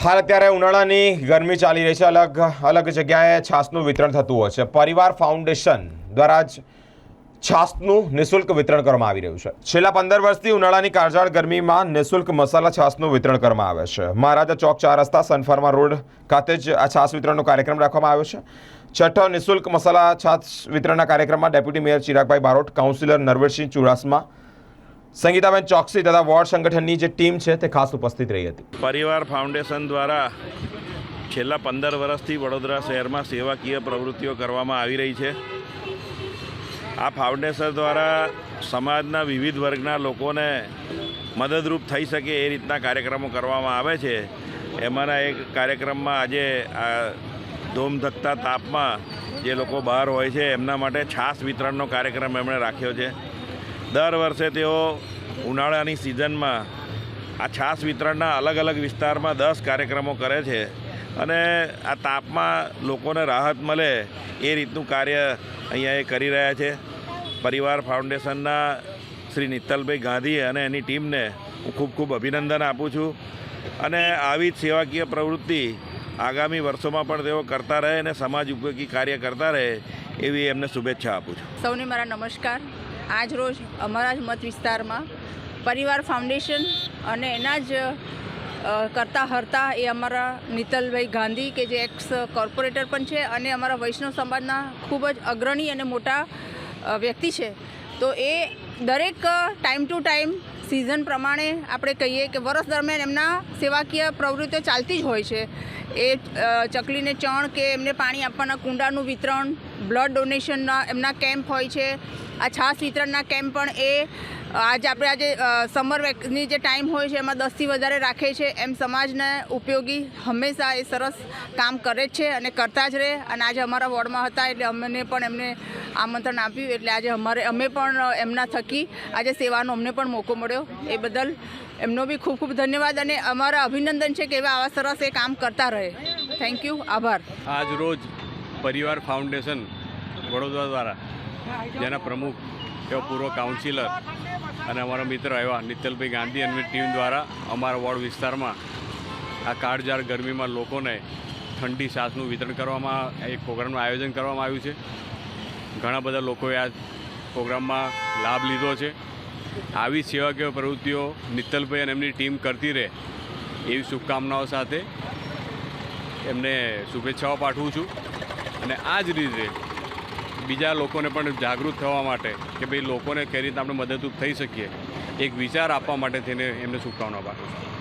હાલ અત્યારે ઉનાળાની ગરમી ચાલી રહી છે. અલગ અલગ જગ્યાએ છાસનું વિતરણ થતું હોય છે. પરિવાર ફાઉન્ડેશન દ્વારા જ છાસનું નિઃશુલ્ક વિતરણ કરવામાં આવી રહ્યું છે. છેલ્લા પંદર વર્ષથી ઉનાળાની કાળઝાળ ગરમીમાં નિઃશુલ્ક મસાલા છાસનું વિતરણ કરવામાં આવે છે. મહારાજા ચોક ચાર રસ્તા સનફાર્મા રોડ ખાતે જ આ છાસ વિતરણનો કાર્યક્રમ રાખવામાં આવ્યો છે. છઠ્ઠો નિઃશુલ્ક મસાલા છાસ વિતરણના કાર્યક્રમમાં deputy mayor Chiragbhai Barot, councillor Narveshsinh Chudasama Sangitaben Choksi તથા વોર્ડ સંગઠનની જે ટીમ છે તે ખાસ ઉપસ્થિત રહી હતી. પરિવાર ફાઉન્ડેશન દ્વારા છેલ્લા પંદર વર્ષથી વડોદરા શહેરમાં સેવાકીય પ્રવૃત્તિઓ કરવામાં આવી રહી છે. આ ફાઉન્ડેશન દ્વારા સમાજના વિવિધ વર્ગના લોકોને મદદરૂપ થઈ શકે એ રીતના કાર્યક્રમો કરવામાં આવે છે. એમાંના એક કાર્યક્રમમાં આજે આ ધોમધકતા તાપમાં જે લોકો બહાર હોય છે, એમના માટે છાસ વિતરણનો કાર્યક્રમ એમણે રાખ્યો છે. દર વર્ષે તેઓ ઉનાળાની સિઝનમાં આ છાસ વિતરણના અલગ અલગ વિસ્તારમાં દસ કાર્યક્રમો કરે છે અને આ તાપમાં લોકોને રાહત મળે એ રીતનું કાર્ય અહીંયા એ કરી રહ્યા છે. પરિવાર ફાઉન્ડેશનના શ્રી નિત્તલભાઈ ગાંધી અને એની ટીમને હું ખૂબ ખૂબ અભિનંદન આપું છું. અને આવી જ સેવાકીય પ્રવૃત્તિ આગામી વર્ષોમાં પણ તેઓ કરતા રહે અને સમાજ ઉપયોગી કાર્ય કરતા રહે એવી એમને શુભેચ્છા આપું છું. સૌને મારા નમસ્કાર. આજ રોજ અમારા જ મત વિસ્તારમાં પરિવાર ફાઉન્ડેશન અને એના જ કરતા હરતા એ અમારા નિતલભાઈ ગાંધી કે જે એક્સ કોર્પોરેટર પણ છે અને અમારા વૈષ્ણવ સમાજના ખૂબ જ અગ્રણી અને મોટા વ્યક્તિ છે. તો એ દરેક ટાઈમ ટુ ટાઈમ સિઝન પ્રમાણે આપણે કહીએ કે વર્ષ દરમિયાન એમના સેવાકીય પ્રવૃત્તિઓ ચાલતી જ હોય છે. એ ચકલીને ચણ કે એમને પાણી આપવાના, કુંડાનું વિતરણ, બ્લડ ડોનેશનના એમના કેમ્પ હોય છે. આ છાસ વિતરણના કેમ્પ પણ એ આજે આપણે આજે સમર વેકની જે ટાઈમ હોય છે એમાં દસથી વધારે રાખે છે. એમ સમાજને ઉપયોગી હંમેશા એ સરસ કામ કરે જ છે અને કરતા જ રહે. અને આજે અમારા વોર્ડમાં હતા એટલે અમને પણ એમને આમંત્રણ આપ્યું. એટલે આજે અમારે, અમે પણ એમના થકી આજે સેવાનો અમને પણ મોકો મળ્યો. એ બદલ એમનો બી ખૂબ ખૂબ ધન્યવાદ અને અમારા અભિનંદન છે કે એવા આવા સરસ એ કામ કરતા રહે. થેન્ક યુ આભાર. આજ રોજ પરિવાર ફાઉન્ડેશન વડોદરા દ્વારા, જેના પ્રમુખ એવા પૂર્વ કાઉન્સિલર અને અમારા મિત્ર એવા નિત્યલભાઈ ગાંધી અને ટીમ દ્વારા અમારા વોર્ડ વિસ્તારમાં આ કાળઝાળ ગરમીમાં લોકોને ઠંડી સાસનું વિતરણ કરવામાં એક પ્રોગ્રામનું આયોજન કરવામાં આવ્યું છે. ઘણા બધા લોકોએ આ પ્રોગ્રામમાં લાભ લીધો છે. આવી સેવાકીય પ્રવૃત્તિઓ મિત્તલભાઈ અને એમની ટીમ કરતી રહે એવી શુભકામનાઓ સાથે એમને શુભેચ્છાઓ પાઠવું છું. અને આ જ રીતે બીજા લોકોને પણ જાગૃત થવા માટે કે ભાઈ લોકોને કઈ રીતે આપણે મદદરૂપ થઈ શકીએ, એક વિચાર આપવા માટે થઈને એમને શુભકામનાઓ પાઠવું છું.